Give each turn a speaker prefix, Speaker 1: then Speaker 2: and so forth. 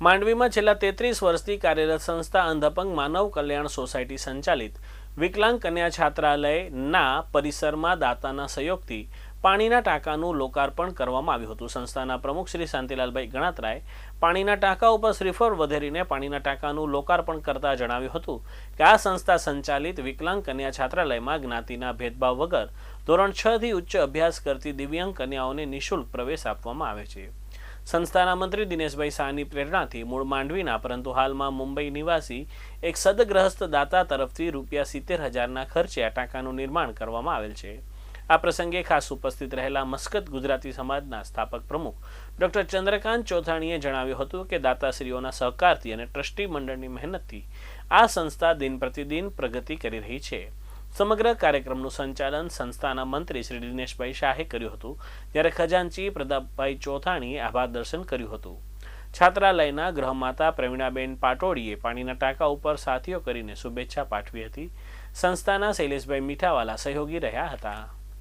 Speaker 1: માંડવીમાં છેલ્લા તેત્રીસ વર્ષથી કાર્યરત સંસ્થા અંધપંગ માનવ કલ્યાણ સોસાયટી સંચાલિત. વિકલાંગ કન્યા છાત્રાલયના પરિસરમાં દાતાના સહયોગથી પાણીના ટાંકાનું લોકાર્પણ કરવામાં આવ્યું હતું. સંસ્થાના પ્રમુખ શ્રી શાંતિલાલભાઈ ગણાત્રાએ પાણીના ટાંકા ઉપર શ્રીફળ વધેરીને પાણીના ટાંકાનું લોકાર્પણ કરતા જણાવ્યું હતું કે આ સંસ્થા સંચાલિત વિકલાંગ કન્યા છાત્રાલયમાં જ્ઞાતિના ભેદભાવ વગર ધોરણ છ થી ઉચ્ચ અભ્યાસ કરતી દિવ્યાંગ કન્યાઓને નિઃશુલ્ક પ્રવેશ આપવામાં આવે છે. સંસ્થાના મંત્રી દિનેશભાઈ શાહની પ્રેરણાથી મૂળ માંડવીના, પરંતુ હાલમાં મુંબઈ નિવાસી એક સદગ્રસ્ત દાતા તરફથી રૂપિયા સિત્તેર હજારના ખર્ચે આ ટાંકાનું નિર્માણ કરવામાં આવેલ છે. આ પ્રસંગે ખાસ ઉપસ્થિત રહેલા મસ્કત ગુજરાતી સમાજના સ્થાપક પ્રમુખ ડોક્ટર ચંદ્રકાંત ચોથાણીએ જણાવ્યું હતું કે દાતાશ્રીઓના સહકારથી અને ટ્રસ્ટી મંડળની મહેનતથી આ સંસ્થા દિન પ્રતિદિન પ્રગતિ કરી રહી છે. સમગ્ર કાર્યક્રમનું સંચાલન સંસ્થાના મંત્રી શ્રી દિનેશભાઈ શાહે કર્યું હતું, જ્યારે ખજાનચી પ્રતાપભાઈ ચોથાણીએ આભાર દર્શન કર્યું હતું. છાત્રાલયના ગૃહમાતા પ્રવીણાબેન પાટોડીએ પાણીના ટાંકા ઉપર સાથીઓ કરીને શુભેચ્છા પાઠવી હતી. સંસ્થાના શૈલેષભાઈ મીઠાવાલા સહયોગી રહ્યા હતા.